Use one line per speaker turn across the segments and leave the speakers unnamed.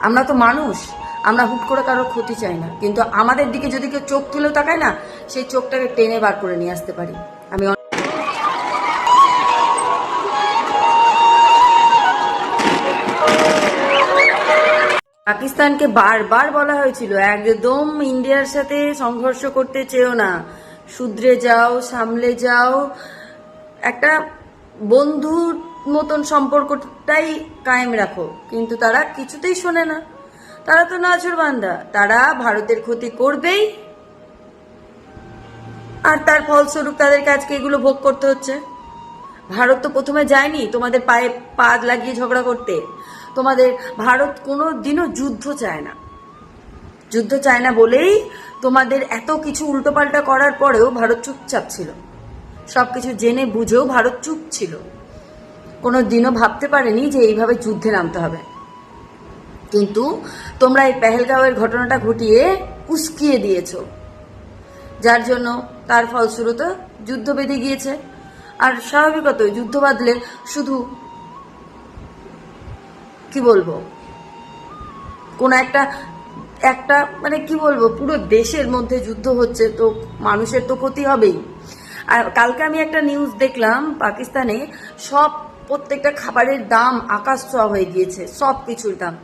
আমরা তো মানুষ, আমরা হুট করে কারোর ক্ষতি চাই না। কিন্তু আমাদের দিকে যদি কেউ চোখ তুলেও তাকায় না, সেই চোখটাকে টেনে বার করে নিয়ে আসতে পারি। আমি পাকিস্তানকে বারবার বলা হয়েছিল, একদম ইন্ডিয়ার সাথে সংঘর্ষ করতে চেয়েও না। শুধরে যাও, সামলে যাও। একটা বন্ধুর মতন সম্পর্কটাই কায়েম রাখো। কিন্তু তারা কিছুতেই শোনে না। তারা তো নাচুর বান্দা। তারা ভারতের ক্ষতি করবেই। আর তার ফলস্বরূপ তাদেরকে আজকে এগুলো ভোগ করতে হচ্ছে। ভারত তো প্রথমে যায়নি তোমাদের পায়ে পা লাগিয়ে ঝগড়া করতে। তোমাদের ভারত কোনো দিনও যুদ্ধ চায় না। যুদ্ধ চায় না বলেই তোমাদের এত কিছু উল্টোপাল্টা করার পরেও ভারত চুপচাপ ছিল। সব কিছু জেনে বুঝেও ভারত চুপ ছিল। কোনো দিনও ভাবতে পারেনি যে এইভাবে যুদ্ধে নামতে হবে। কিন্তু তোমরা এই পেহেলগাঁওয়ের ঘটনাটা ঘটিয়ে উস্কিয়ে দিয়েছ। যার জন্য তার ফলস্বরূপ যুদ্ধ বেঁধে গিয়েছে। আর স্বাভাবিকত যুদ্ধ বাঁধলে শুধু, কি বলব, কোন একটা একটা মানে কি বলব, পুরো দেশের মধ্যে যুদ্ধ হচ্ছে তো মানুষের তো ক্ষতি হবেই। আর কালকে আমি একটা নিউজ দেখলাম পাকিস্তানে সব প্রত্যেকটা খাবারের দাম আকাশ ছোঁয়া হয়ে গিয়েছে সব কিছুর দাম।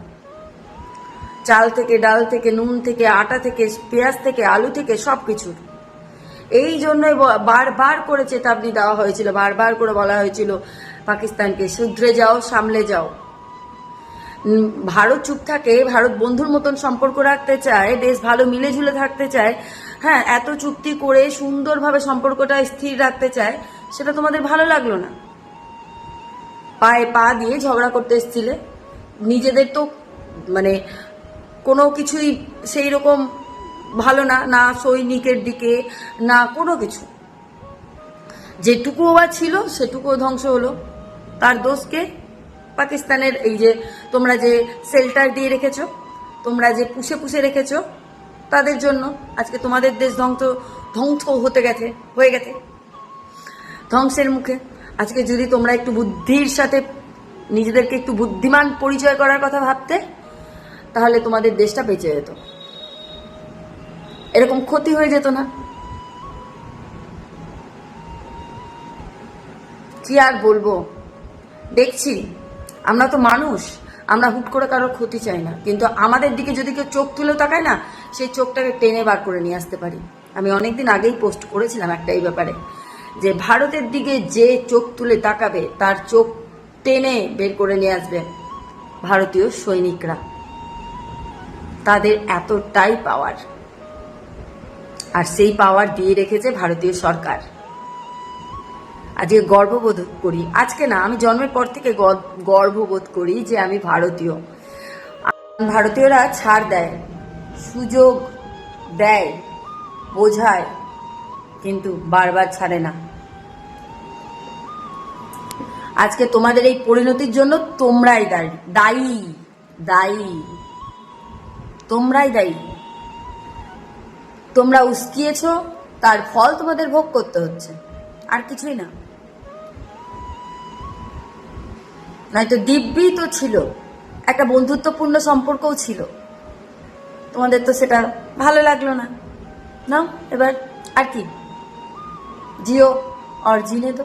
চাল থেকে, ডাল থেকে, নুন থেকে, আটা থেকে, পেঁয়াজ থেকে, আলু থেকে সব কিছুর এই জন্যই বারবার করে চেতাবনি দেওয়া হয়েছিল, বারবার করে বলা হয়েছিল, পাকিস্তানকে শুধরে যাও, সামলে যাও। ভারত চুপ থাকে, ভারত বন্ধুর মতন সম্পর্ক রাখতে চায়, দেশ ভালো মিলে ঝুলে থাকতে চায়। হ্যাঁ এত চুক্তি করে সুন্দরভাবে সম্পর্কটা স্থির রাখতে চায়, সেটা তোমাদের ভালো লাগল না। পায়ে পা দিয়ে ঝগড়া করতে এসছিলে। নিজেদের তো মানে কোনো কিছুই সেই রকম ভালো না না সৈনিকের দিকে, না কোনো কিছু। যেটুকু বা ছিল, সেটুকুও ধ্বংস হলো। তার দোষকে পাকিস্তানের এই যে তোমরা যে শেল্টার দিয়ে রেখেছো, তোমরা যে পুষে পুষে রেখেছো, তাদের জন্য আজকে তোমাদের দেশ ধ্বংস ধ্বংস হতে গেছে, হয়ে গেছে। ধ্বংসের মুখে। আজকে যদি তোমরা একটু বুদ্ধির সাথে নিজেদেরকে একটু বুদ্ধিমান পরিচয় করার কথা ভাবতে, তাহলে তোমাদের দেশটা বেঁচে যেত। এরকম ক্ষতি হয়ে যেত না। কি আর বলব? দেখছি, আমরা তো মানুষ, আমরা হুট করে কারোর ক্ষতি চাই না। কিন্তু আমাদের দিকে যদি কেউ চোখ তুলেও তাকায় না, সেই চোখটাকে টেনে বার করে নিয়ে আসতে পারি। আমি অনেকদিন আগেই পোস্ট করেছিলাম একটা এই ব্যাপারে। যে ভারতের দিকে যে চোখ তুলে তাকাবে, তার চোখ টেনে বের করে নিয়ে আসবে ভারতীয় সৈনিকরা। তাদের এতটাই পাওয়ার আর সেই পাওয়ার দিয়ে রেখেছে ভারতীয় সরকার। আজকে গর্ববোধ করি। আজকে না, আমি জন্মের পর থেকে গর্ববোধ করি যে আমি ভারতীয়। ভারতীয়রা ছাড় দেয়, সুযোগ দেয়, বোঝায়। কিন্তু বারবার ছাড়ে না। আজকে তোমাদের এই পরিণতির জন্য তোমরাই দায়ী। দায়ী দায়ী, তোমরাই দায়ী। তোমরা উস্কিয়েছ, তার ফল তোমাদের ভোগ করতে হচ্ছে। আর কিছুই না। নয়তো দিব্যি তো ছিল, একটা বন্ধুত্বপূর্ণ সম্পর্কও ছিল। তোমাদের তো সেটা ভালো লাগল না। না এবার আর কি? জিও আর জিনে তো